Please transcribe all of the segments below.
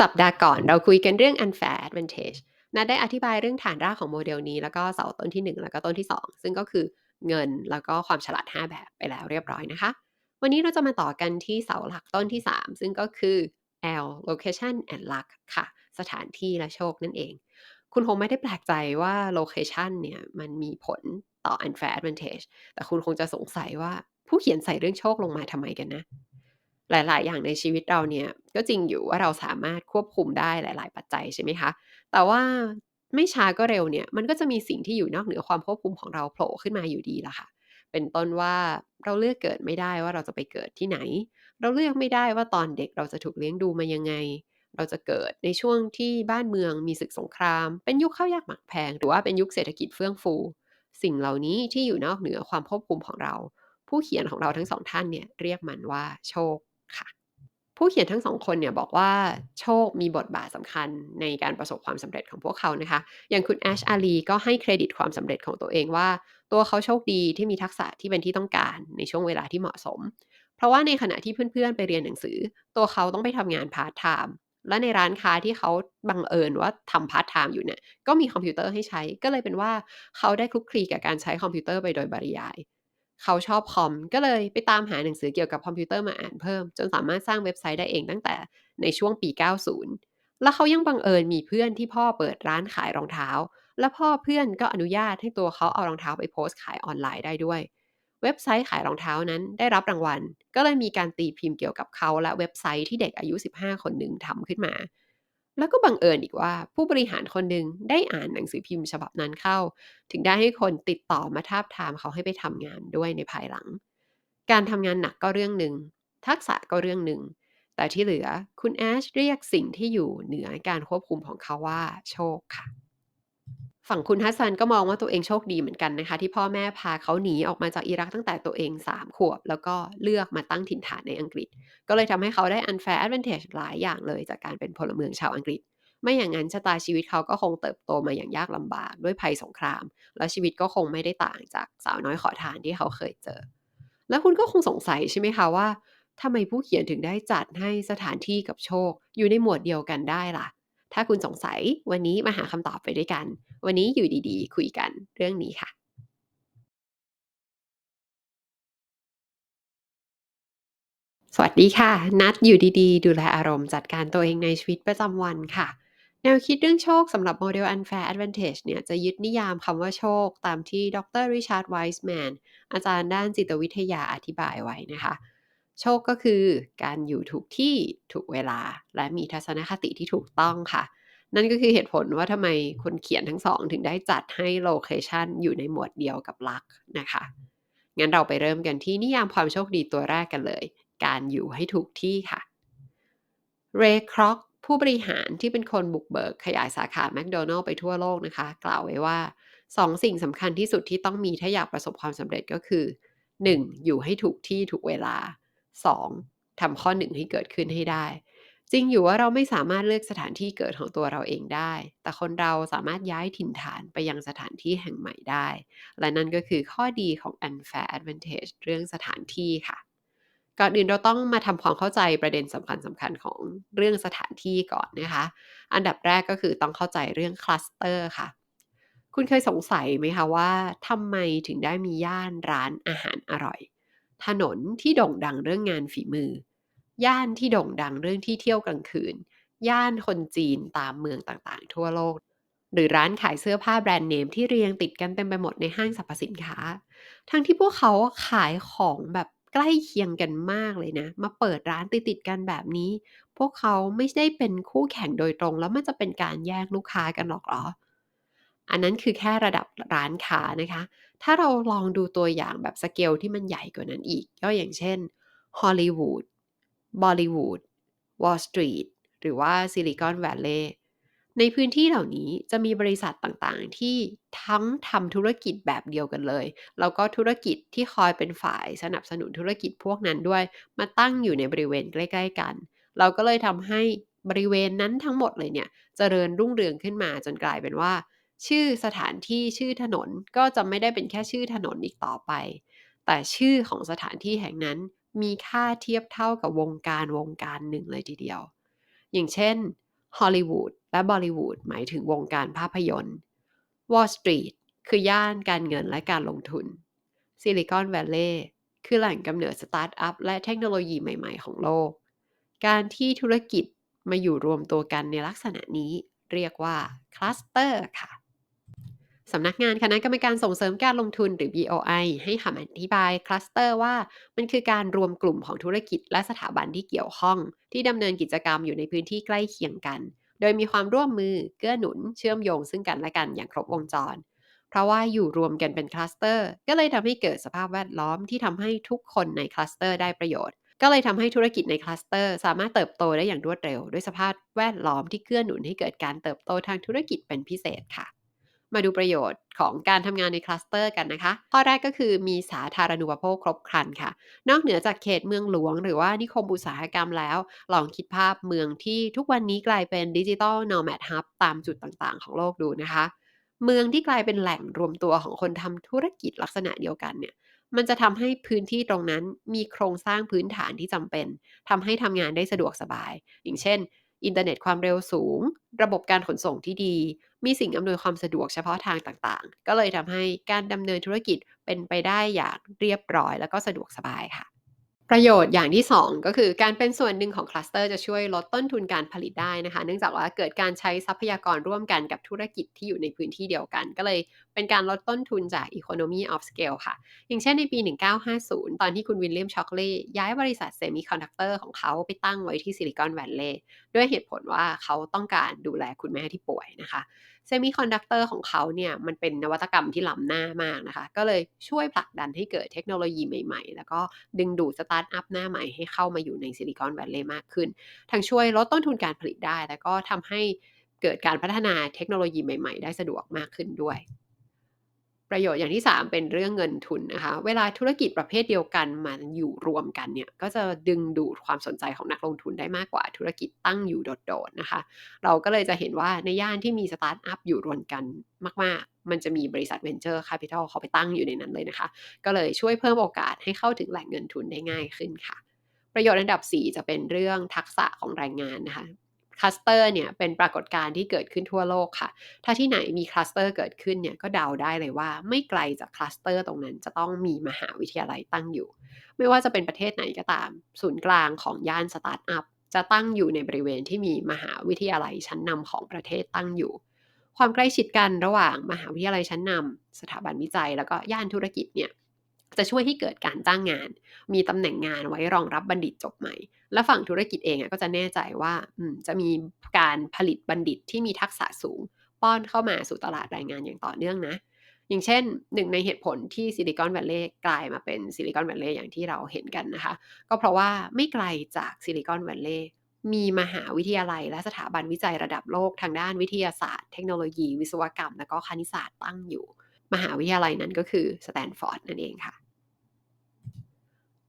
สัปดาห์ก่อนเราคุยกันเรื่อง unfair advantage นัดได้อธิบายเรื่องฐานรากของโมเดลนี้ แล้วก็เสาต้นที่ 1 แล้วก็ต้นที่ 2 ซึ่งก็คือเงินแล้วก็ความฉลาด 5 แบบไปแล้วเรียบร้อยนะคะ วันนี้เราจะมาต่อกันที่เสาหลักต้นที่ 3 ซึ่งก็คือ L location and luck ค่ะ สถานที่และโชคนั่นเอง คุณคงไม่ได้แปลกใจว่า location เนี่ยมันมีผลต่อ unfair advantage แต่คุณคงจะสงสัยว่าผู้เขียนใส่เรื่องโชคลงมาทำไมกันนะ หลาย ๆ อย่างในชีวิตเราเนี่ยก็จริงอยู่ว่าเราสามารถควบคุมได้หลาย ๆ ปัจจัยใช่ไหมคะ แต่ว่าไม่ช้าก็เร็วเนี่ยมันก็จะมีสิ่งที่อยู่นอกเหนือความควบคุมของเราโผล่ขึ้นมาอยู่ดีละค่ะ เป็นต้นว่าเราเลือกเกิดไม่ได้ว่าเราจะไปเกิดที่ไหน เราเลือกไม่ได้ว่าตอนเด็กเราจะถูกเลี้ยงดูมายังไง เราจะเกิดในช่วงที่บ้านเมืองมีศึกสงคราม เป็นยุคข้าวยากหมากแพง หรือว่าเป็นยุคเศรษฐกิจเฟื่องฟู สิ่งเหล่านี้ที่อยู่นอกเหนือความควบคุมของเรา ผู้เขียนของเราทั้งสองท่านเนี่ยเรียกมันว่าโชค ค่ะ ผู้เขียนทั้งสองคนเนี่ยบอกว่าโชคมีบทบาทสำคัญในการประสบความสำเร็จของพวกเขานะคะ อย่างคุณแอชอาลีก็ให้เครดิตความสำเร็จของตัวเองว่า ตัวเขาโชคดีที่มีทักษะที่เป็นที่ต้องการในช่วงเวลาที่เหมาะสม เพราะว่าในขณะที่เพื่อนๆไปเรียนหนังสือ ตัวเขาต้องไปทำงานพาร์ทไทม์และในร้านค้าที่เขาบังเอิญว่าทำพาร์ทไทม์อยู่เนี่ยก็มีคอมพิวเตอร์ให้ใช้ก็เลยเป็นว่าเขาได้คลุกคลีกับการใช้คอมพิวเตอร์ไปโดยปริยาย เขาชอบคอม ก็เลยไปตามหาหนังสือเกี่ยวกับคอมพิวเตอร์มาอ่านเพิ่ม จนสามารถสร้างเว็บไซต์ได้เองตั้งแต่ในช่วงปี 90 แล้วเขายังบังเอิญมีเพื่อนที่พ่อเปิดร้านขายรองเท้า และพ่อเพื่อนก็อนุญาตให้ตัวเขาเอารองเท้าไปโพสต์ขายออนไลน์ได้ด้วย เว็บไซต์ขายรองเท้านั้นได้รับรางวัล ก็เลยมีการตีพิมพ์เกี่ยวกับเขาและเว็บไซต์ที่เด็กอายุ 15 คนหนึ่งทำขึ้นมา แล้วก็บังเอิญอีกว่า ผู้บริหารคนหนึ่งได้อ่านหนังสือพิมพ์ฉบับนั้นเข้า ถึงได้ให้คนติดต่อมาทาบทามเขาให้ไปทำงานด้วยในภายหลัง การทำงานหนักก็เรื่องหนึ่ง ทักษะก็เรื่องหนึ่ง แต่ที่เหลือคุณแอชเรียกสิ่งที่อยู่เหนือการควบคุมของเขาว่าโชคค่ะ ฝั่งคุณฮัสซันก็มองว่าตัวเองโชคดีเหมือนกันนะคะ ที่พ่อแม่พาเขาหนีออกมาจากอิรักตั้งแต่ตัวเอง 3 ขวบ แล้วก็เลือกมาตั้งถิ่นฐานในอังกฤษ ก็เลยทำให้เขาได้ unfair advantage หลายอย่างเลยจากการเป็นพลเมืองชาวอังกฤษ ไม่อย่างนั้นชะตาชีวิตเขาก็คงเติบโตมาอย่างยากลำบากด้วยภัยสงคราม และชีวิตก็คงไม่ได้ต่างจากสาวน้อยขอทานที่เขาเคยเจอ แล้วคุณก็คงสงสัยใช่ไหมคะว่าทำไมผู้เขียนถึงได้จัดให้สถานที่กับโชค อยู่ในหมวดเดียวกันได้ล่ะ ถ้าคุณสงสัยวันนี้มาหาคำตอบไปด้วยกัน วันนี้อยู่ดีๆ คุยกันเรื่องนี้ค่ะสวัสดีค่ะ นัดอยู่ดีๆ ดูแลอารมณ์จัดการตัวเองในชีวิตประจำวันค่ะ แนวคิดเรื่องโชคสำหรับโมเดล Unfair Advantage เนี่ยจะยึดนิยามคำว่าโชค ตามที่ดรริชาร์ดไวส์แมนอาจารย์ด้านจิตวิทยาอธิบายไว้นะคะ โชคก็คือการอยู่ถูกที่ถูกเวลา และมีทัศนคติที่ถูกต้องค่ะ นั่นก็คือเหตุผลว่าทำไมคนเขียนทั้งสองถึงได้จัดให้โลเคชันอยู่ในหมวดเดียวกับลักนะคะ งั้นเราไปเริ่มกันที่นิยามความโชคดีตัวแรกกันเลย การอยู่ให้ถูกที่ค่ะ เรย์คร็อกผู้บริหารที่เป็นคนบุกเบิกขยายสาขาแมคโดนัลล์ไปทั่วโลกนะคะ กล่าวไว้ว่าสองสิ่งสำคัญที่สุดที่ต้องมีถ้าอยากประสบความสำเร็จก็คือ 1. อยู่ให้ถูกที่ถูกเวลา 2. ทำข้อหนึ่งให้เกิดขึ้นให้ได้ จริงอยู่ว่าเราไม่สามารถเลือกสถานที่เกิดของตัวเราเองได้ แต่คนเราสามารถย้ายถิ่นฐานไปยังสถานที่แห่งใหม่ได้ และนั่นก็คือข้อดีของ unfair advantage เรื่องสถานที่ค่ะก่อนอื่นเราต้องมาทำความเข้าใจประเด็นสำคัญสำคัญของเรื่องสถานที่ก่อนนะคะ อันดับแรกก็คือต้องเข้าใจเรื่องคลัสเตอร์ค่ะ คุณเคยสงสัยไหมคะว่าทำไมถึงได้มีย่านร้านอาหารอร่อย ถนนที่โด่งดังเรื่องงานฝีมือ ย่านที่โด่งดังเรื่องที่เที่ยวกลางคืน ย่านคนจีนตามเมืองต่างๆ ทั่วโลก หรือร้านขายเสื้อผ้าแบรนด์เนมที่เรียงติดกันเต็มไปหมดในห้างสรรพสินค้า ทั้งที่พวกเขาขายของแบบใกล้เคียงกันมากเลยนะ มาเปิดร้านติดๆกันแบบนี้ พวกเขาไม่ได้เป็นคู่แข่งโดยตรง แล้วมันจะเป็นการแย่งลูกค้ากันหรอกเหรอ อันนั้นคือแค่ระดับร้านค้านะคะ ถ้าเราลองดูตัวอย่างแบบสเกลที่มันใหญ่กว่านั้นอีก ก็อย่างเช่นฮอลลีวูดบอลิวูดวอลสตรีทหรือว่าซิลิคอนแวลเลย์ในพื้นที่เหล่านี้จะมีบริษัทต่างๆ ที่ทั้งทำธุรกิจแบบเดียวกันเลย แล้วก็ธุรกิจที่คอยเป็นฝ่ายสนับสนุนธุรกิจพวกนั้นด้วย มาตั้งอยู่ในบริเวณใกล้ๆกัน เราก็เลยทำให้บริเวณนั้นทั้งหมดเลยเนี่ยจเจริญรุ่งเรืองขึ้นมาจนกลายเป็นว่า ชื่อสถานที่ชื่อถนนก็จะไม่ได้เป็นแค่ชื่อถนนอีกต่อไป แต่ชื่อของสถานที่แห่งนั้นมีค่าเทียบเท่ากับวงการวงการหนึ่งเลยทีเดียว อย่างเช่นฮอลลีวูดและบอลลีวูดหมายถึงวงการภาพยนตร์วอลสตรีทคือย่านการเงินและการลงทุนซิลิคอนแวลเลย์คือแหล่งกำเนิดสตาร์ทอัพและเทคโนโลยีใหม่ ๆ ของโลก การที่ธุรกิจมาอยู่รวมตัวกันในลักษณะนี้ เรียกว่าคลัสเตอร์ค่ะ สำนักงานคณะกรรมการส่งเสริมการลงทุนหรือ BOI ให้คำอธิบายคลัสเตอร์ว่ามันคือการรวมกลุ่มของธุรกิจและสถาบันที่เกี่ยวข้อง ที่ดำเนินกิจกรรมอยู่ในพื้นที่ใกล้เคียงกัน โดยมีความร่วมมือเกื้อหนุนเชื่อมโยงซึ่งกันและกันอย่างครบวงจร เพราะว่าอยู่รวมกันเป็นคลัสเตอร์ ก็เลยทำให้เกิดสภาพแวดล้อมที่ทำให้ทุกคนในคลัสเตอร์ได้ประโยชน์ก็เลยทำให้ธุรกิจในคลัสเตอร์ สามารถเติบโตได้อย่างรวดเร็ว ด้วยสภาพแวดล้อมที่เกื้อหนุนให้เกิดการเติบโตทางธุรกิจเป็นพิเศษค่ะ มาดูประโยชน์ของการทำงานในคลัสเตอร์กันนะคะ ข้อแรกก็คือมีสาธารณูปโภคครบครันค่ะ นอกเหนือจากเขตเมืองหลวง หรือว่านิคมอุตสาหกรรมแล้ว ลองคิดภาพเมืองที่ทุกวันนี้กลายเป็นดิจิ t a ลโนแมดฮับตามจุดต่างๆ ของโลกดูนะคะ เมืองที่กลายเป็นแหล่งรวมตัวของคนทำธุรกิจลักษณะเดียวกันเนี่ยมันจะทำให้พื้นที่ตรงนั้นมีโครงสร้างพื้นฐานที่จำเป็นทำให้ทำงานได้สะดวกสบาย อย่างเช่น อินเทอร์เน็ตความเร็วสูง ระบบการขนส่งที่ดี มีสิ่งอำนวยความสะดวกเฉพาะทางต่างๆ ก็เลยทำให้การดำเนินธุรกิจเป็นไปได้อย่างเรียบร้อย แล้วก็สะดวกสบายค่ะ ประโยชน์อย่างที่ 2 ก็คือการเป็นส่วนหนึ่งของคลัสเตอร์จะช่วยลดต้นทุนการผลิตได้นะคะ เนื่องจากว่าเกิดการใช้ทรัพยากรร่วมกันกับธุรกิจที่อยู่ในพื้นที่เดียวกัน ก็เลยเป็นการลดต้นทุนจาก Economy of Scale ค่ะ อย่างเช่นในปี 1950 ตอนที่คุณวิลเลียมช็อกเลย์ย้ายบริษัทเซมิคอนดักเตอร์ของเขาไปตั้งไว้ที่ซิลิคอนแวลลย์ด้วยเหตุผลว่าเขาต้องการดูแลคุณแม่ที่ป่วยนะคะ เซมิคอนดักเตอร์ของเขาเนี่ยมันเป็นนวัตกรรมที่ล้ำหน้ามากนะคะ ก็เลยช่วยผลักดันให้เกิดเทคโนโลยีใหม่ๆ แล้วก็ดึงดูดสตาร์ทอัพหน้าใหม่ให้เข้ามาอยู่ในซิลิคอนแวลลย์มากขึ้น ทั้งช่วยลดต้นทุนการผลิตได้ แล้วก็ทำให้เกิดการพัฒนาเทคโนโลยีใหม่ ๆ ได้สะดวกมากขึ้นด้วย ประโยชน์อย่างที่ 3 เป็นเรื่องเงินทุนนะคะ เวลาธุรกิจประเภทเดียวกันมาอยู่รวมกันเนี่ย ก็จะดึงดูดความสนใจของนักลงทุนได้มากกว่าธุรกิจตั้งอยู่โดดๆนะคะ เราก็เลยจะเห็นว่าในย่านที่มีสตาร์ทอัพอยู่รวมกันมาก ๆ มันจะมีบริษัทเวนเจอร์แคปิตอลเขาไปตั้งอยู่ในนั้นเลยนะคะ ก็เลยช่วยเพิ่มโอกาสให้เข้าถึงแหล่งเงินทุนได้ง่ายขึ้นค่ะประโยชน์อันดับ 4 จะเป็นเรื่องทักษะของแรงงานนะคะ คลัสเตอร์เนี่ยเป็นปรากฏการณ์ที่เกิดขึ้นทั่วโลกค่ะ ถ้าที่ไหนมีคลัสเตอร์เกิดขึ้นเนี่ยก็เดาได้เลยว่าไม่ไกลจากคลัสเตอร์ตรงนั้นจะต้องมีมหาวิทยาลัยตั้งอยู่ ไม่ว่าจะเป็นประเทศไหนก็ตาม ศูนย์กลางของย่านสตาร์ทอัพจะตั้งอยู่ในบริเวณที่มีมหาวิทยาลัยชั้นนำของประเทศตั้งอยู่ ความใกล้ชิดกันระหว่างมหาวิทยาลัยชั้นนำสถาบันวิจัยแล้วก็ย่านธุรกิจเนี่ย จะช่วยให้เกิดการจ้างงาน มีตำแหน่งงานไว้รองรับบัณฑิตจบใหม่ และฝั่งธุรกิจเองก็จะแน่ใจว่าจะมีการผลิตบัณฑิตที่มีทักษะสูง ป้อนเข้ามาสู่ตลาดแรงงานอย่างต่อเนื่องนะ อย่างเช่นหนึ่งในเหตุผลที่ซิลิคอนแวลลย์กลายมาเป็นซิลิคอนแวลเลย์อย่างที่เราเห็นกันนะคะ ก็เพราะว่าไม่ไกลจากซิลิคอนแวลเลย์มีมหาวิทยาลัยและสถาบันวิจัยระดับโลกทางด้านวิทยาศาสตร์ เทคโนโลยี วิศวกรรม และก็คณิตศาสตร์ตั้งอยู่ มหาวิทยาลัยนั้นก็คือสแตนฟอร์ดนั่นเองค่ะ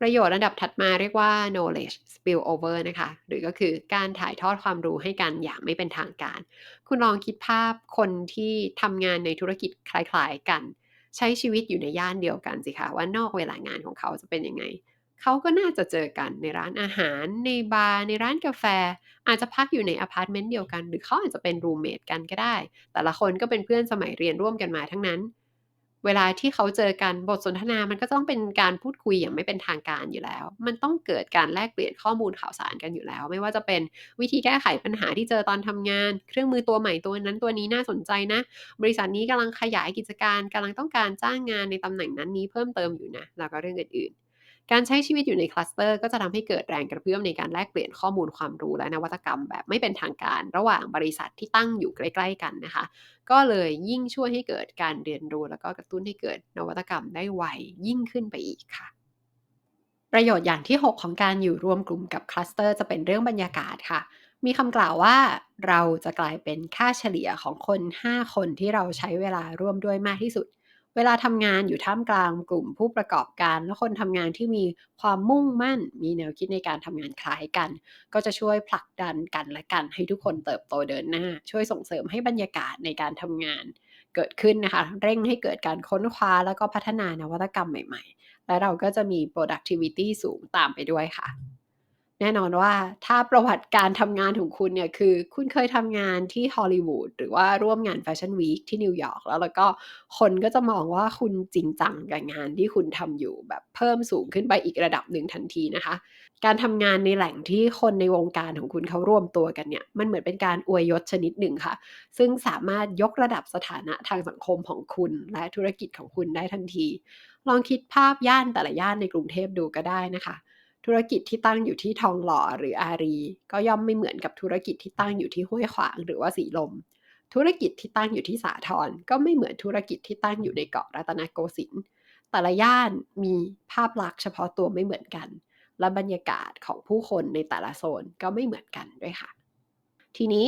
ประโยชน์ระดับถัดมาเรียกว่า knowledge spillover นะคะ หรือก็คือการถ่ายทอดความรู้ให้กันอย่างไม่เป็นทางการ คุณลองคิดภาพคนที่ทำงานในธุรกิจคล้ายๆกัน ใช้ชีวิตอยู่ในย่านเดียวกันสิคะว่านอกเวลางานของเขาจะเป็นยังไง เขาก็น่าจะเจอกันในร้านอาหาร ในบาร์ในร้านกาแฟ อาจจะพักอยู่ในอพาร์ตเมนต์เดียวกัน หรือเขาอาจจะเป็นรูมเมทกันก็ได้ แต่ละคนก็เป็นเพื่อนสมัยเรียนร่วมกันมาทั้งนั้น เวลาที่เขาเจอกันบทสนทนามันก็ต้องเป็นการพูดคุยอย่างไม่เป็นทางการอยู่แล้ว มันต้องเกิดการแลกเปลี่ยนข้อมูลข่าวสารกันอยู่แล้ว ไม่ว่าจะเป็นวิธีแก้ไขปัญหาที่เจอตอนทำงาน เครื่องมือตัวใหม่ตัวนั้นตัวนี้น่าสนใจนะ บริษัทนี้กำลังขยายกิจการกำลังต้องการจ้างงานในตำแหน่งนั้นนี้เพิ่มเติมอยู่นะแล้วก็เรื่องอื่นๆ การใช้ชีวิตอยู่ในคลัสเตอร์ก็จะทำให้เกิดแรงกระเพื่อมในการแลกเปลี่ยนข้อมูลความรู้และนวัตกรรมแบบไม่เป็นทางการ ระหว่างบริษัทที่ตั้งอยู่ใกล้ ๆ กันนะคะ ก็เลยยิ่งช่วยให้เกิดการเรียนรู้ แล้วก็กระตุ้นให้เกิดนวัตกรรมได้ไวยิ่งขึ้นไปอีกค่ะ ประโยชน์อย่างที่ 6 ของการอยู่รวมกลุ่มกับคลัสเตอร์จะเป็นเรื่องบรรยากาศค่ะ มีคำกล่าวว่าเราจะกลายเป็นค่าเฉลี่ยของคน 5 คนที่เราใช้เวลาร่วมด้วยมากที่สุด เวลาทำงานอยู่ท่ามกลางกลุ่มผู้ประกอบการ และคนทำงานที่มีความมุ่งมั่น มีแนวคิดในการทำงานคล้ายกัน ก็จะช่วยผลักดันกันและกัน ให้ทุกคนเติบโตเดินหน้า ช่วยส่งเสริมให้บรรยากาศในการทำงาน เกิดขึ้นนะคะ เร่งให้เกิดการค้นคว้าแล้วก็พัฒนานวัตกรรมใหม่ ๆ และเราก็จะมี productivity สูงตามไปด้วยค่ะ แน่นอนว่าถ้าประวัติการทำงานของคุณเนี่ย คือคุณเคยทำงานที่ฮอลลีวูดหรือว่าร่วมงานแฟชั่นวีคที่นิวยอร์กแล้วแล้วก็คนก็จะมองว่าคุณจริงจังกับงานที่คุณทำอยู่แบบเพิ่มสูงขึ้นไปอีกระดับหนึ่งทันทีนะคะ การทำงานในแหล่งที่คนในวงการของคุณเขาร่วมตัวกันเนี่ย มันเหมือนเป็นการอวยยศชนิดหนึ่งค่ะ ซึ่งสามารถยกระดับสถานะทางสังคมของคุณและธุรกิจของคุณได้ทันที ลองคิดภาพย่านแต่ละย่านในกรุงเทพดูก็ได้นะคะ ธุรกิจที่ตั้งอยู่ที่ทองหล่อหรืออารี ก็ย่อมไม่เหมือนกับธุรกิจที่ตั้งอยู่ที่ห้วยขวางหรือว่าสีลม ธุรกิจที่ตั้งอยู่ที่สาทรก็ไม่เหมือนธุรกิจที่ตั้งอยู่ในเกาะรัตนโกสินทร์แต่ละย่านมีภาพลักษณ์เฉพาะตัวไม่เหมือนกัน และบรรยากาศของผู้คนในแต่ละโซนก็ไม่เหมือนกันด้วยค่ะ ทีนี้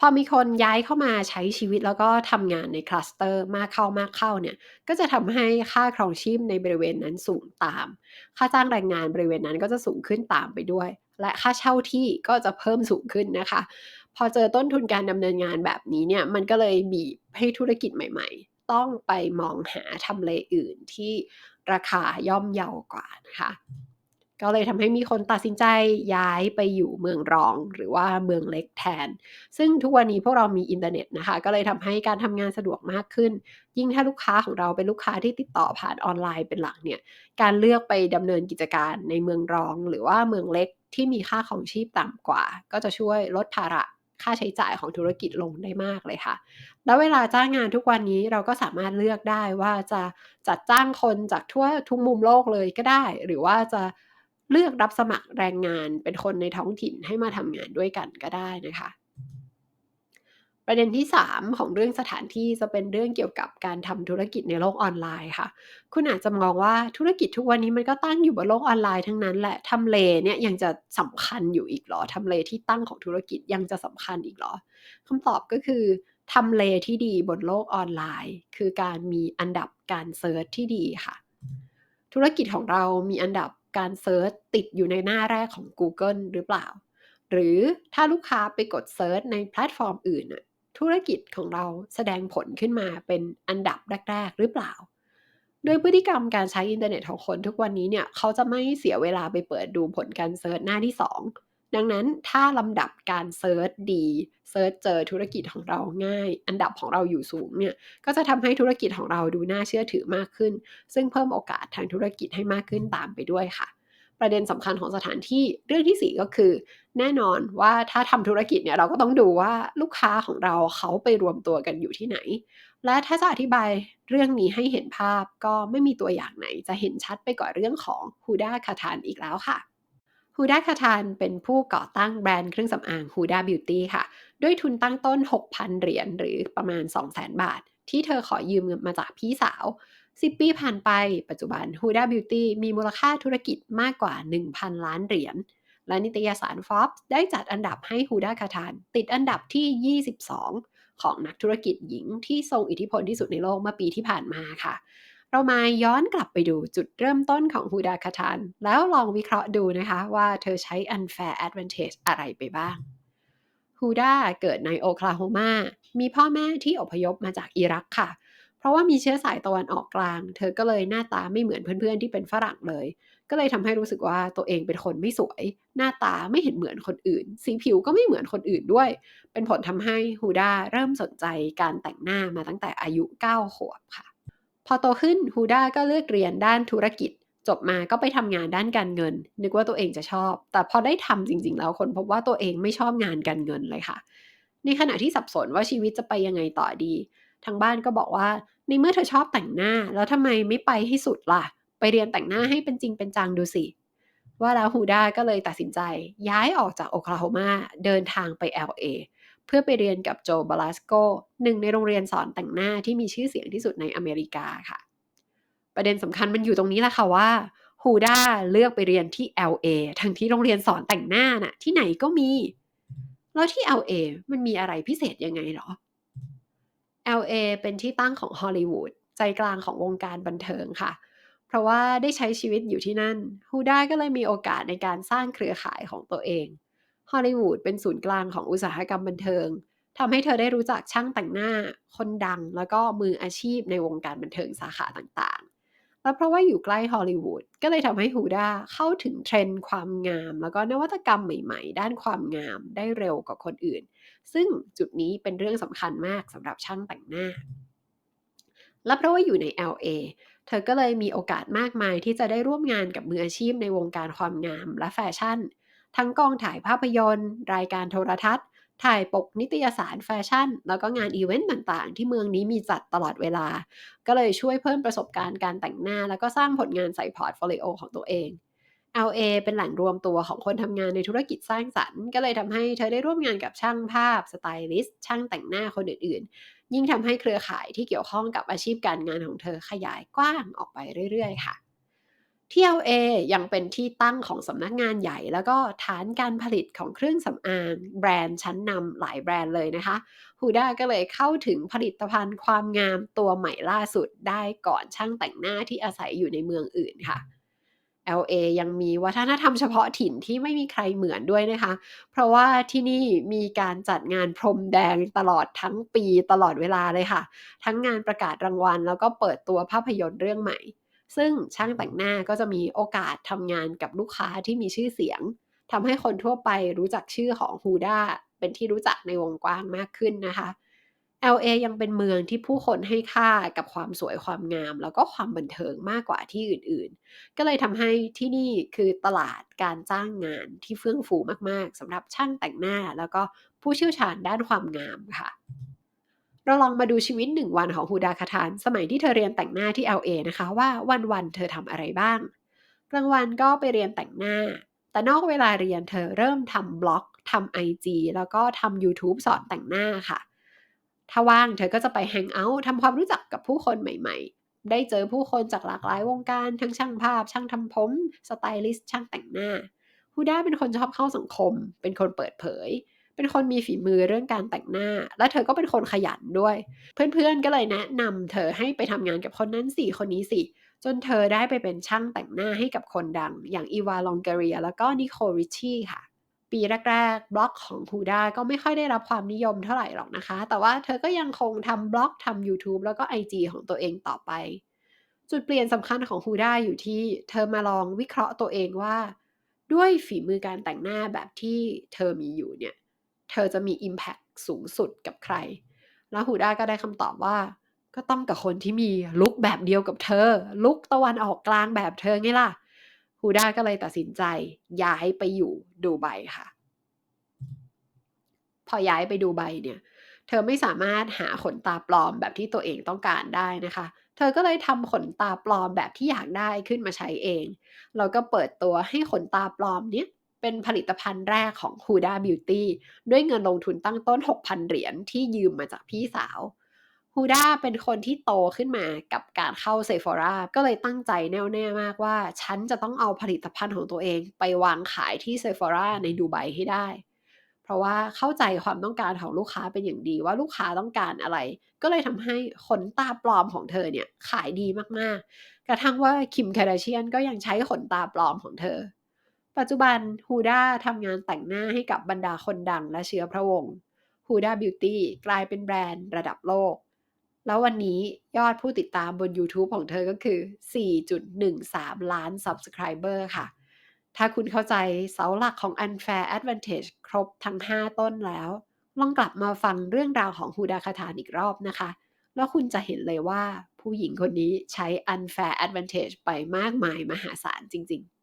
พอมีคนย้ายเข้ามาใช้ชีวิตแล้วก็ทำงานในคลัสเตอร์มากเข้ามากเข้าเนี่ยก็จะทำให้ค่าครองชีพในบริเวณนั้นสูงตาม ค่าจ้างแรงงานบริเวณนั้นก็จะสูงขึ้นตามไปด้วย และค่าเช่าที่ก็จะเพิ่มสูงขึ้นนะคะ พอเจอต้นทุนการดำเนินงานแบบนี้เนี่ยมันก็เลยบีบให้ธุรกิจใหม่ ๆ ต้องไปมองหาทำเลอื่นที่ราคาย่อมเยาวกว่านะคะ ก็เลยทำให้มีคนตัดสินใจย้ายไปอยู่เมืองรองหรือว่าเมืองเล็กแทน ซึ่งทุกวันนี้พวกเรามีอินเทอร์เน็ตนะคะ ก็เลยทำให้การทำงานสะดวกมากขึ้น ยิ่งถ้าลูกค้าของเราเป็นลูกค้าที่ติดต่อผ่านออนไลน์เป็นหลักเนี่ย การเลือกไปดำเนินกิจการในเมืองรอง หรือว่าเมืองเล็กที่มีค่าของชีพต่ำกว่า ก็จะช่วยลดภาระค่าใช้จ่ายของธุรกิจลงได้มากเลยค่ะ แล้วเวลาจ้างงานทุกวันนี้เราก็สามารถเลือกได้ว่าจะจัดจ้างคนจากทั่วทุกมุมโลกเลยก็ได้ หรือว่าจะ เลือกรับสมัครแรงงานเป็นคนในท้องถิ่นให้มาทำงานด้วยกันก็ได้นะคะ ประเด็นที่ 3 ของเรื่องสถานที่จะเป็นเรื่องเกี่ยวกับการทำธุรกิจในโลกออนไลน์ค่ะ คุณอาจจะมองว่าธุรกิจทุกวันนี้มันก็ตั้งอยู่บนโลกออนไลน์ทั้งนั้นแหละทำเลเนี่ยยังจะสำคัญอยู่อีกหรอทำเลที่ตั้งของธุรกิจยังจะสำคัญอีกหรอคำตอบก็คือทำเลที่ดีบนโลกออนไลน์ คือการมีอันดับการเซิร์ชที่ดีค่ะ ธุรกิจของเรามีอันดับ การเซิร์ชติดอยู่ในหน้าแรกของ Google หรือเปล่า หรือถ้าลูกค้าไปกดเซิร์ชในแพลตฟอร์มอื่น ธุรกิจของเราแสดงผลขึ้นมาเป็นอันดับแรก ๆ หรือเปล่า โดยพฤติกรรมการใช้อินเทอร์เน็ตของคนทุกวันนี้เนี่ยเขาจะไม่เสียเวลาไปเปิดดูผลการเซิร์ชหน้าที่ 2 ดังนั้นถ้าลำดับการเซิร์ชดีเซิร์ชเจอธุรกิจของเราง่าย อันดับของเราอยู่สูงเนี่ยก็จะทำให้ธุรกิจของเราดูน่าเชื่อถือมากขึ้น ซึ่งเพิ่มโอกาสทางธุรกิจให้มากขึ้นตามไปด้วยค่ะ ประเด็นสำคัญของสถานที่เรื่องที่ 4 ก็คือ แน่นอนว่าถ้าทำธุรกิจเนี่ยเราก็ต้องดูว่าลูกค้าของเราเขาไปรวมตัวกันอยู่ที่ไหน และถ้าจะอธิบายเรื่องนี้ให้เห็นภาพก็ไม่มีตัวอย่างไหน จะเห็นชัดไปกว่าเรื่องของฮูด้าคาทานอีกแล้วค่ะ ฮูดาคาทานเป็นผู้ก่อตั้งแบรนด์เครื่องสำอางฮูดาบิวตี้ค่ะ ด้วยทุนตั้งต้น 6,000 เหรียญหรือประมาณ 200,000 บาท ที่เธอขอยืมเงินมาจากพี่สาว 10 ปีผ่านไป ปัจจุบัน Huda Beauty มีมูลค่าธุรกิจมากกว่า 1,000 ล้านเหรียญ และนิตยสาร Forbes ได้จัดอันดับให้ Huda k a t a n ติดอันดับที่ 22 ของนักธุรกิจหญิงที่ทรงอิทธิพลที่สุดในโลกเมื่อปีที่ผ่านมาค่ะ เรามาย้อนกลับไปดูจุดเริ่มต้นของ Huda k a t a n แล้วลองวิเคราะห์ดูนะคะว่าเธอใช้ unfair advantage อะไรไปบ้าง Huda เกิดในโอคลาโฮมามีพ่อแม่ที่อพยพมาจากอิรักค่ะ เพราะว่ามีเชื้อสายตะวันออกกลาง เธอก็เลยหน้าตาไม่เหมือนเพื่อนๆที่เป็นฝรั่งเลย ก็เลยทำให้รู้สึกว่าตัวเองเป็นคนไม่สวย หน้าตาไม่เห็นเหมือนคนอื่น สีผิวก็ไม่เหมือนคนอื่นด้วย เป็นผลทำให้ฮูดาเริ่มสนใจการแต่งหน้ามาตั้งแต่อายุ 9 ขวบค่ะ พอโตขึ้นฮูด้าก็เลือกเรียนด้านธุรกิจ จบมาก็ไปทำงานด้านการเงิน นึกว่าตัวเองจะชอบ แต่พอได้ทำจริง ๆ แล้วคนพบว่าตัวเองไม่ชอบงานการเงินเลยค่ะ ในขณะที่สับสนว่าชีวิตจะไปยังไงต่อดี ทางบ้านก็บอกว่า ในเมื่อเธอชอบแต่งหน้า แล้วทำไมไม่ไปให้สุดล่ะ ไปเรียนแต่งหน้าให้เป็นจริงเป็นจังดูสิว่าแล้วฮูด้าก็เลยตัดสินใจ ย้ายออกจากโอคลาโฮมาเดินทางไป LA เพื่อไปเรียนกับโจบาลาสโกหนึ่งในโรงเรียนสอนแต่งหน้าที่มีชื่อเสียงที่สุดในอเมริกาค่ะ ประเด็นสำคัญมันอยู่ตรงนี้แหละค่ะว่าฮูด้าเลือกไปเรียนที่ LA ทั้งที่โรงเรียนสอนแต่งหน้าน่ะที่ไหนก็มี แล้วที่ LA มันมีอะไรพิเศษยังไงหรอ LA เป็นที่ตั้งของฮอลลีวูดใจกลางของวงการบันเทิงค่ะ เพราะว่าได้ใช้ชีวิตอยู่ที่นั่นฮูด้าก็เลยมีโอกาสในการสร้างเครือข่ายของตัวเอง ฮอลลีวูดเป็นศูนย์กลางของอุตสาหกรรมบันเทิงทำให้เธอได้รู้จักช่างแต่งหน้า คนดัง แล้วก็มืออาชีพในวงการบันเทิงสาขาต่างๆ แล้วเพราะว่าอยู่ใกล้ฮอลลีวูดก็เลยทำให้ฮูด้าเข้าถึงเทรนด์ความงาม แล้วก็นวัตกรรมใหม่ๆ ด้านความงามได้เร็วกว่าคนอื่น ซึ่งจุดนี้เป็นเรื่องสำคัญมากสำหรับช่างแต่งหน้า และเพราะว่าอยู่ใน LA เธอก็เลยมีโอกาสมากมายที่จะได้ร่วมงานกับมืออาชีพในวงการความงามและแฟชั่น ทั้งกองถ่ายภาพยนตร์ รายการโทรทัศน์ ถ่ายปกนิตยสารแฟชั่น แล้วก็งานอีเวนต์ต่างๆ ที่เมืองนี้มีจัดตลอดเวลา ก็เลยช่วยเพิ่มประสบการณ์การแต่งหน้า แล้วก็สร้างผลงานใส่พอร์ตโฟลิโอของตัวเอง LA เป็นแหล่งรวมตัวของคนทำงานในธุรกิจสร้างสรรค์ ก็เลยทำให้เธอได้ร่วมงานกับช่างภาพ สไตลิสต์ ช่างแต่งหน้าคนอื่นๆ ยิ่งทำให้เครือข่ายที่เกี่ยวข้องกับอาชีพการงานของเธอขยายกว้างออกไปเรื่อยๆ ค่ะ ที่ LA ยังเป็นที่ตั้งของสำนักงานใหญ่ แล้วก็ฐานการผลิตของเครื่องสำอาง แบรนด์ชั้นนำหลายแบรนด์เลยนะคะฮูด้าก็เลยเข้าถึงผลิตภัณฑ์ความงามตัวใหม่ล่าสุดได้ก่อนช่างแต่งหน้าที่อาศัยอยู่ในเมืองอื่นค่ะ LA ยังมีวัฒนธรรมเฉพาะถิ่นที่ไม่มีใครเหมือนด้วยนะคะ เพราะว่าที่นี่มีการจัดงานพรมแดงตลอดทั้งปีตลอดเวลาเลยค่ะ ทั้งงานประกาศรางวัล แล้วก็เปิดตัวภาพยนตร์เรื่องใหม่ ซึ่งช่างแต่งหน้าก็จะมีโอกาสทำงานกับลูกค้าที่มีชื่อเสียงทำให้คนทั่วไปรู้จักชื่อของฮูด้าเป็นที่รู้จักในวงกว้างมากขึ้นนะคะ LA ยังเป็นเมืองที่ผู้คนให้ค่ากับความสวยความงาม แล้วก็ความบันเทิงมากกว่าที่อื่นๆ ก็เลยทำให้ที่นี่คือตลาดการจ้างงานที่เฟื่องฟูมากๆสำหรับช่างแต่งหน้า แล้วก็ผู้เชี่ยวชาญด้านความงามค่ะ เราลองมาดูชีวิตหนึ่งวันของฮูดาคาทาน สมัยที่เธอเรียนแต่งหน้าที่ LA นะคะว่าวันๆเธอทำอะไรบ้าง กลางวันก็ไปเรียนแต่งหน้า แต่นอกเวลาเรียนเธอเริ่มทำบล็อกทำ IG แล้วก็ทำ YouTube สอนแต่งหน้าค่ะ ถ้าว่างเธอก็จะไปแฮงเอาท์ทำความรู้จักกับผู้คนใหม่ๆ ได้เจอผู้คนจากหลากหลายวงการ ทั้งช่างภาพ ช่างทำผม สไตลิสต์ ช่างแต่งหน้าฮูด้าเป็นคนชอบเข้าสังคม เป็นคนเปิดเผย เป็นคนมีฝีมือเรื่องการแต่งหน้า และเธอก็เป็นคนขยันด้วย เพื่อนๆก็เลยแนะนำเธอให้ไปทำงานกับคนนั้นสิคนนี้สิจนเธอได้ไปเป็นช่างแต่งหน้าให้กับคนดัง อย่างอีวาลองเกเรีย แล้วก็นิโคริชี่ค่ะ ปีแรกๆ บล็อกของฮูด้าก็ไม่ค่อยได้รับความนิยมเท่าไหร่หรอกนะคะ แต่ว่าเธอก็ยังคงทำบล็อกทำ YouTube แล้วก็ IG ของตัวเองต่อไป จุดเปลี่ยนสำคัญของฮูด้าอยู่ที่เธอมาลองวิเคราะห์ตัวเองว่า ด้วยฝีมือการแต่งหน้าแบบที่เธอมีอยู่เนี่ย เธอจะมี Impact สูงสุดกับใคร แล้วฮูด้าก็ได้คำตอบว่า ก็ต้องกับคนที่มีลุคแบบเดียวกับเธอ ลุคตะวันออกกลางแบบเธอไงล่ะฮูด้าก็เลยตัดสินใจ ย้ายไปอยู่ดูไบค่ะ พอย้ายไปดูไบเนี่ยเธอไม่สามารถหาขนตาปลอมแบบที่ตัวเองต้องการได้นะคะ เธอก็เลยทำขนตาปลอมแบบที่อยากได้ขึ้นมาใช้เอง แล้วก็เปิดตัวให้ขนตาปลอมเนี้ย เป็นผลิตภัณฑ์แรกของ Huda Beauty ด้วยเงินลงทุนตั้งต้น 6,000 เหรียญที่ยืมมาจากพี่สาวฮูด้าเป็นคนที่โตขึ้นมากับการเข้าเซฟอร่าก็เลยตั้งใจแน่วแน่มากว่า ฉันจะต้องเอาผลิตภัณฑ์ของตัวเองไปวางขายที่เซฟอร่าในดูไบให้ได้ เพราะว่าเข้าใจความต้องการของลูกค้าเป็นอย่างดีว่าลูกค้าต้องการอะไร ก็เลยทำให้ขนตาปลอมของเธอเนี่ยขายดีมากๆ กระทั่งว่าคิมคาร์ดาเชียนก็ยังใช้ขนตาปลอมของเธอ ปัจจุบันฮูด้าทำงานแต่งหน้าให้กับบรรดาคนดังและเชื้อพระวงศ์ฮูด้าบิวตี้กลายเป็นแบรนด์ระดับโลก แล้ววันนี้ยอดผู้ติดตามบน YouTube ของเธอก็คือ 4.13 ล้าน Subscriber ค่ะ ถ้าคุณเข้าใจเสาหลักของ Unfair Advantage ครบทั้ง 5 ต้นแล้ว ลองกลับมาฟังเรื่องราวของฮูดาคาทานอีกรอบนะคะ แล้วคุณจะเห็นเลยว่าผู้หญิงคนนี้ใช้ Unfair Advantage ไปมากมายมหาศาลจริง ๆ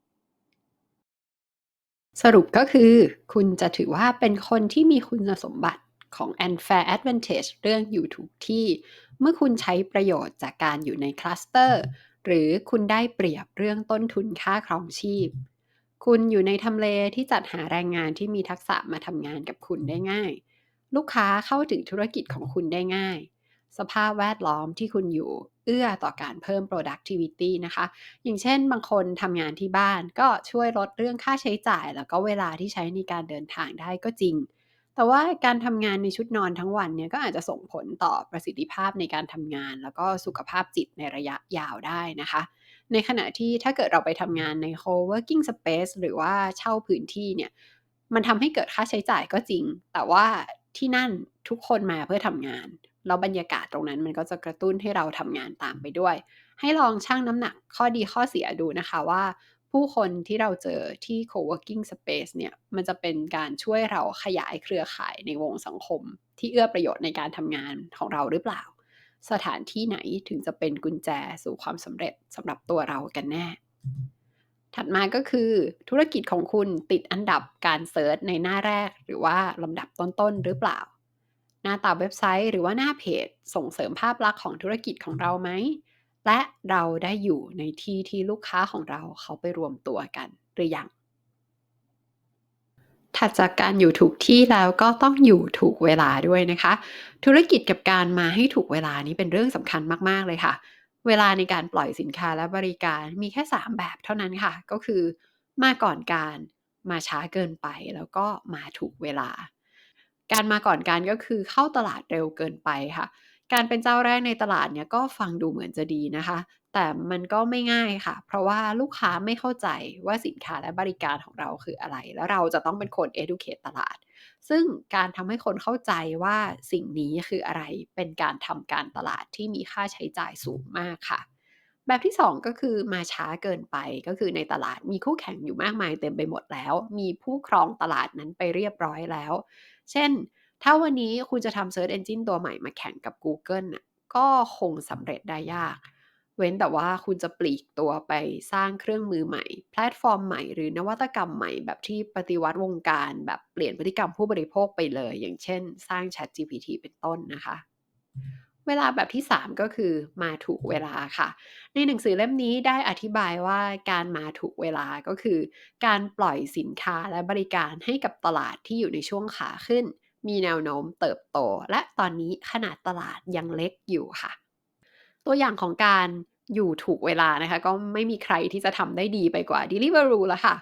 สรุปก็คือคุณจะถือว่าเป็นคนที่มีคุณสมบัติของ Unfair Advantage เรื่องอยู่ถูกที่ เมื่อคุณใช้ประโยชน์จากการอยู่ในคลัสเตอร์ หรือคุณได้เปรียบเรื่องต้นทุนค่าครองชีพ คุณอยู่ในทำเลที่จัดหาแรงงานที่มีทักษะมาทำงานกับคุณได้ง่าย ลูกค้าเข้าถึงธุรกิจของคุณได้ง่าย สภาพแวดล้อมที่คุณอยู่ เอื้อต่อการเพิ่ม productivity นะคะ อย่างเช่นบางคนทำงานที่บ้านก็ช่วยลดเรื่องค่าใช้จ่าย แล้วก็เวลาที่ใช้ในการเดินทางได้ก็จริง แต่ว่าการทำงานในชุดนอนทั้งวันเนี่ยก็อาจจะส่งผลต่อประสิทธิภาพในการทำงาน แล้วก็สุขภาพจิตในระยะยาวได้นะคะ ในขณะที่ถ้าเกิดเราไปทำงานใน co-working space หรือว่าเช่าพื้นที่เนี่ยมันทำให้เกิดค่าใช้จ่ายก็จริง แต่ว่าที่นั่นทุกคนมาเพื่อทำงาน แล้วบรรยากาศตรงนั้นมันก็จะกระตุ้นให้เราทำงานตามไปด้วย ให้ลองชั่งน้ำหนักข้อดีข้อเสียดูนะคะว่าผู้คนที่เราเจอที่ co-working space เนี่ยมันจะเป็นการช่วยเราขยายเครือข่ายในวงสังคม ที่เอื้อประโยชน์ในการทำงานของเราหรือเปล่า สถานที่ไหนถึงจะเป็นกุญแจสู่ความสำเร็จสำหรับตัวเรากันแน่ ถัดมาก็คือธุรกิจของคุณติดอันดับการเซิร์ชในหน้าแรกหรือว่าลำดับต้นๆหรือเปล่า หน้าตาเว็บไซต์หรือว่าหน้าเพจ ส่งเสริมภาพลักษณ์ของธุรกิจของเราไหม และเราได้อยู่ในที่ที่ลูกค้าของเราเขาไปรวมตัวกันหรือยังถัดจากการอยู่ถูกที่แล้วก็ต้องอยู่ถูกเวลาด้วยนะคะ ธุรกิจกับการมาให้ถูกเวลานี้เป็นเรื่องสำคัญมาก ๆ เลยค่ะ เวลาในการปล่อยสินค้าและบริการมีแค่ 3 แบบเท่านั้นค่ะ ก็คือ มาก่อนการ มาช้าเกินไปแล้วก็มาถูกเวลา การมาก่อนการก็คือเข้าตลาดเร็วเกินไปค่ะ การเป็นเจ้าแรกในตลาดเนี่ยก็ฟังดูเหมือนจะดีนะคะ แต่มันก็ไม่ง่ายค่ะ เพราะว่าลูกค้าไม่เข้าใจว่าสินค้าและบริการของเราคืออะไร แล้วเราจะต้องเป็นคน educate ตลาด ซึ่งการทำให้คนเข้าใจว่าสิ่งนี้คืออะไร เป็นการทำการตลาดที่มีค่าใช้จ่ายสูงมากค่ะแบบที่ 2 ก็คือมาช้าเกินไปก็คือในตลาดมีคู่แข่งอยู่มากมายเต็มไปหมดแล้ว มีผู้ครองตลาดนั้นไปเรียบร้อยแล้ว เช่น ถ้าวันนี้คุณจะทำ Search Engine ตัวใหม่มาแข่งกับ Google น่ะก็คงสำเร็จได้ยาก เว้นแต่ว่าคุณจะปลีกตัวไปสร้างเครื่องมือใหม่ แพลตฟอร์มใหม่หรือนวัตกรรมใหม่แบบที่ปฏิวัติวงการ แบบเปลี่ยนพฤติกรรมผู้บริโภคไปเลย อย่างเช่น สร้าง ChatGPT เป็นต้นนะคะ เวลาแบบที่ 3 ก็คือมาถูกเวลาค่ะ ในหนังสือเล่มนี้ได้อธิบายว่าการมาถูกเวลาก็คือ การปล่อยสินค้าและบริการให้กับตลาดที่อยู่ในช่วงขาขึ้น มีแนวโน้มเติบโต และตอนนี้ขนาดตลาดยังเล็กอยู่ค่ะ ตัวอย่างของการอยู่ถูกเวลานะคะ ก็ไม่มีใครที่จะทำได้ดีไปกว่า Deliveroo แล้วค่ะ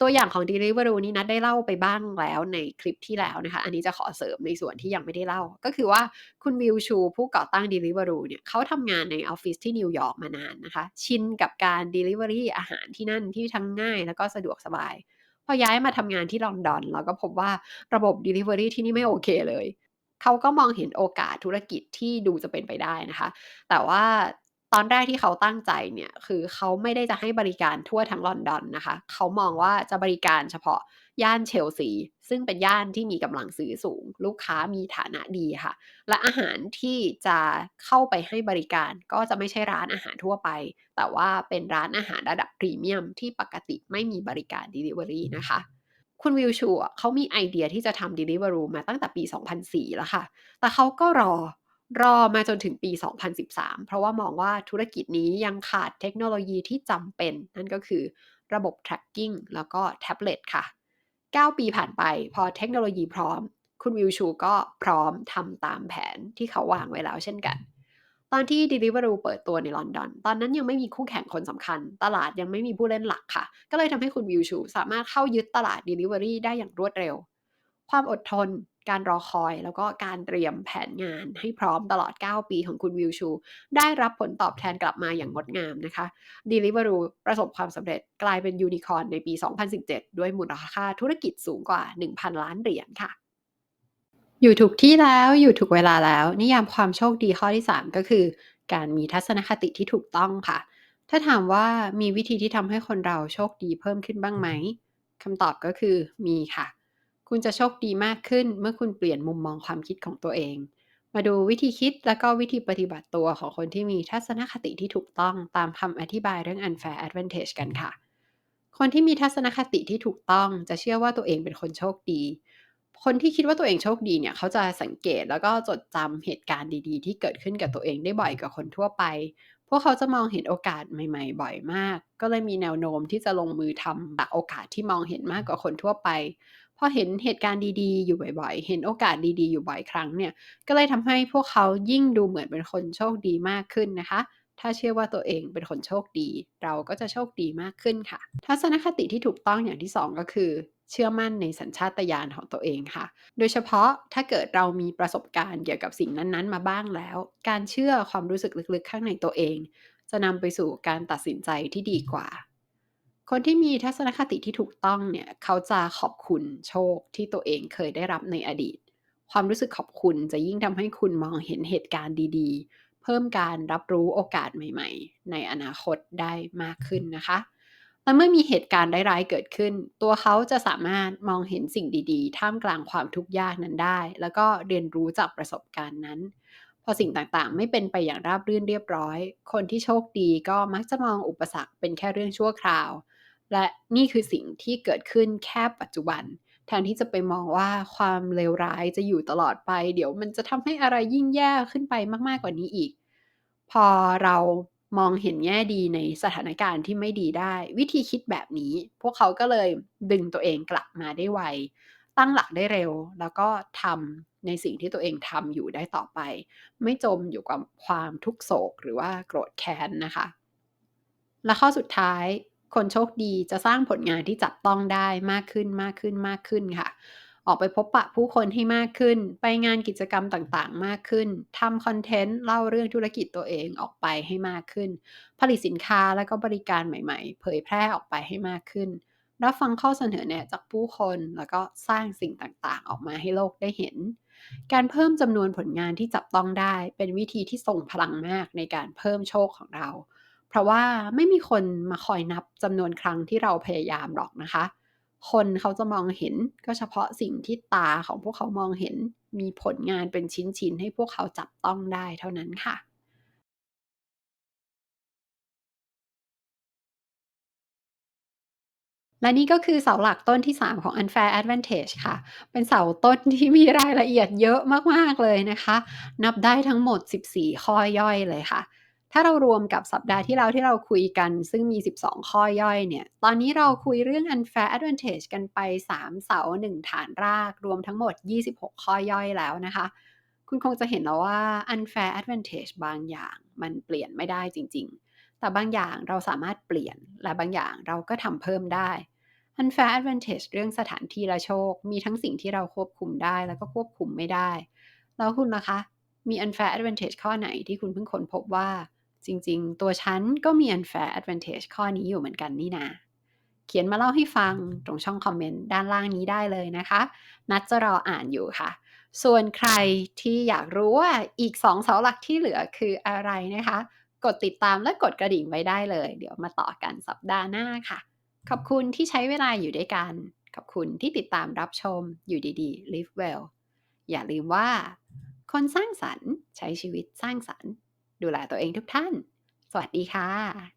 ตัวอย่างของ Deliveroo นี้นัดได้เล่าไปบ้างแล้วในคลิปที่แล้วนะคะ อันนี้จะขอเสริมในส่วนที่ยังไม่ได้เล่า ก็คือว่าคุณวิวชู ผู้ก่อตั้ง Deliveroo เนี่ยเขาทำงานในออฟฟิศที่นิวยอร์กมานานนะคะ ชินกับการ Delivery อาหารที่นั่นที่ทั้งง่ายแล้วก็สะดวกสบาย พอย้ายมาทำงานที่ลอนดอนเราก็พบว่าระบบ Delivery ที่นี่ไม่โอเคเลยเขาก็มองเห็นโอกาสธุรกิจที่ดูจะเป็นไปได้นะคะ แต่ว่า ตอนแรกที่เขาตั้งใจเนี่ยคือเขาไม่ได้จะให้บริการทั่วทั้งลอนดอนนะคะ เขามองว่าจะบริการเฉพาะย่านเชลซี ซึ่งเป็นย่านที่มีกำลังซื้อสูง ลูกค้ามีฐานะดีค่ะ และอาหารที่จะเข้าไปให้บริการก็จะไม่ใช่ร้านอาหารทั่วไป แต่ว่าเป็นร้านอาหารระดับพรีเมียมที่ปกติไม่มีบริการ Delivery นะคะคุณวิวชูเขามีไอเดียที่จะทำ Deliveroo มาตั้งแต่ปี 2004 แล้วค่ะ แต่เขาก็รอ รอมาจนถึงปี 2013 เพราะว่ามองว่าธุรกิจนี้ยังขาดเทคโนโลยีที่จำเป็น นั่นก็คือระบบ tracking แล้วก็แท็บเล็ตค่ะ 9 ปีผ่านไปพอเทคโนโลยีพร้อม คุณวิวชูก็พร้อมทำตามแผนที่เขาวางไว้แล้วเช่นกัน ตอนที่ Deliveroo เปิดตัวในลอนดอน ตอนนั้นยังไม่มีคู่แข่งคนสำคัญ ตลาดยังไม่มีผู้เล่นหลักค่ะ ก็เลยทำให้คุณวิวชูสามารถเข้ายึดตลาด Delivery ได้อย่างรวดเร็ว ความอดทน การรอคอย แล้วก็การเตรียมแผนงานให้พร้อมตลอด 9 ปีของคุณวิวชู ได้รับผลตอบแทนกลับมาอย่างงดงามนะคะ Deliveroo ประสบความสำเร็จกลายเป็นยูนิคอร์นในปี 2017 ด้วยมูลค่าธุรกิจสูงกว่า 1,000 ล้านเหรียญค่ะ อยู่ถูกที่แล้วอยู่ถูกเวลาแล้ว นิยามความโชคดีข้อที่ 3 ก็คือ การมีทัศนคติที่ถูกต้องค่ะ ถ้าถามว่ามีวิธีที่ทำให้คนเราโชคดีเพิ่มขึ้นบ้างไหมคำตอบก็คือมีค่ะ คุณจะโชคดีมากขึ้นเมื่อคุณเปลี่ยนมุมมองความคิดของตัวเอง มาดูวิธีคิดและก็วิธีปฏิบัติตัวของคนที่มีทัศนคติที่ถูกต้องตามคำอธิบายเรื่อง unfair advantage กันค่ะ คนที่มีทัศนคติที่ถูกต้องจะเชื่อว่าตัวเองเป็นคนโชคดี คนที่คิดว่าตัวเองโชคดีเนี่ยเขาจะสังเกตแล้วก็จดจำเหตุการณ์ดีๆ ที่เกิดขึ้นกับตัวเองได้บ่อยกว่าคนทั่วไป พวกเขาจะมองเห็นโอกาสใหม่ ๆ บ่อยมาก ก็เลยมีแนวโน้มที่จะลงมือทำจากโอกาสที่มองเห็นมากกว่าคนทั่วไป พอเห็นเหตุการณ์ดีๆ อยู่บ่อยๆ เห็นโอกาสดีๆ อยู่บ่อยครั้งเนี่ย ก็เลยทำให้พวกเขายิ่งดูเหมือนเป็นคนโชคดีมากขึ้นนะคะ ถ้าเชื่อว่าตัวเองเป็นคนโชคดี เราก็จะโชคดีมากขึ้นค่ะ ทัศนคติที่ถูกต้องอย่างที่ 2 ก็คือ เชื่อมั่นในสัญชาตญาณของตัวเองค่ะ โดยเฉพาะถ้าเกิดเรามีประสบการณ์เกี่ยวกับสิ่งนั้นๆ มาบ้างแล้ว การเชื่อความรู้สึกลึกๆ ข้างในตัวเอง จะนำไปสู่การตัดสินใจที่ดีกว่า คนที่มีทัศนคติที่ถูกต้องเนี่ยเขาจะขอบคุณโชคที่ตัวเองเคยได้รับในอดีต ความรู้สึกขอบคุณจะยิ่งทำให้คุณมองเห็นเหตุการณ์ดีๆ เพิ่มการรับรู้โอกาสใหม่ ๆ ในอนาคตได้มากขึ้นนะคะและเมื่อมีเหตุการณ์ร้ายๆเกิดขึ้น ตัวเขาจะสามารถมองเห็นสิ่งดีๆ ท่ามกลางความทุกข์ยากนั้นได้ แล้วก็เรียนรู้จากประสบการณ์นั้น พอสิ่งต่างๆ ไม่เป็นไปอย่างราบรื่นเรียบร้อย คนที่โชคดีก็มักจะมองอุปสรรคเป็นแค่เรื่องชั่วคราว และนี่คือสิ่งที่เกิดขึ้นแค่ปัจจุบัน แทนที่จะไปมองว่าความเลวร้ายจะอยู่ตลอดไป เดี๋ยวมันจะทำให้อะไรยิ่งแย่ขึ้นไปมากๆกว่านี้อีก พอเรามองเห็นแง่ดีในสถานการณ์ที่ไม่ดีได้ วิธีคิดแบบนี้ พวกเขาก็เลยดึงตัวเองกลับมาได้ไว ตั้งหลักได้เร็ว แล้วก็ทำในสิ่งที่ตัวเองทำอยู่ได้ต่อไป ไม่จมอยู่กับความทุกโศกหรือว่าโกรธแค้นนะคะ และข้อสุดท้าย คนโชคดีจะสร้างผลงานที่จับต้องได้มากขึ้นมากขึ้นมากขึ้นค่ะ ออกไปพบปะผู้คนให้มากขึ้น ไปงานกิจกรรมต่างๆ มากขึ้นทำคอนเทนต์เล่าเรื่องธุรกิจตัวเองออกไปให้มากขึ้น ผลิตสินค้าและก็บริการใหม่ๆ เผยแพร่ออกไปให้มากขึ้น รับฟังข้อเสนอแนะจากผู้คนแล้วก็สร้างสิ่งต่างๆ ออกมาให้โลกได้เห็นการเพิ่มจำนวนผลงานที่จับต้องได้ เป็นวิธีที่ทรงพลังมากในการเพิ่มโชคของเรา เพราะว่าไม่มีคนมาคอยนับจำนวนครั้งที่เราพยายามหรอกนะคะ คนเขาจะมองเห็นก็เฉพาะสิ่งที่ตาของพวกเขามองเห็นมีผลงานเป็นชิ้นๆให้พวกเขาจับต้องได้เท่านั้นค่ะ และนี่ก็คือเสาหลักต้นที่ 3 ของ Unfair Advantage ค่ะ เป็นเสาต้นที่มีรายละเอียดเยอะมาก ๆ เลยนะคะ นับได้ทั้งหมด 14 ข้อย่อยเลยค่ะ ถ้าเรารวมกับสัปดาห์ที่แล้วที่เราคุยกัน ซึ่งมี 12 ข้อย่อยเนี่ย ตอนนี้เราคุยเรื่อง Unfair Advantage กันไป 3 เสา 1 ฐานราก รวมทั้งหมด 26 ข้อย่อยแล้วนะคะ คุณคงจะเห็นแล้วว่า Unfair Advantage บางอย่างมันเปลี่ยนไม่ได้จริง ๆ แต่บางอย่างเราสามารถเปลี่ยน และบางอย่างเราก็ทำเพิ่มได้ Unfair Advantage เรื่องสถานที่และโชค มีทั้งสิ่งที่เราควบคุมได้แล้วก็ควบคุมไม่ได้ แล้วคุณล่ะคะ มี Unfair Advantage ข้อไหนที่คุณเพิ่งค้นพบว่า จริงๆ ตัวฉันก็มี Unfair Advantage ข้อนี้อยู่เหมือนกันนี่นาเขียนมาเล่าให้ฟังตรงช่องคอมเมนต์ด้านล่างนี้ได้เลยนะคะ นัดจะรออ่านอยู่ค่ะ ส่วนใครที่อยากรู้ว่าอีก2เสาหลักที่เหลือคืออะไรนะคะ กดติดตามและกดกระดิ่งไว้ได้เลย เดี๋ยวมาต่อกันสัปดาห์หน้าค่ะ ขอบคุณที่ใช้เวลาอยู่ด้วยกัน ขอบคุณที่ติดตามรับชมอยู่ดีๆ Live Well อย่าลืมว่า คนสร้างสรรค์ใช้ชีวิตสร้างสรรค์ ดูแลตัวเองทุกท่าน สวัสดีค่ะ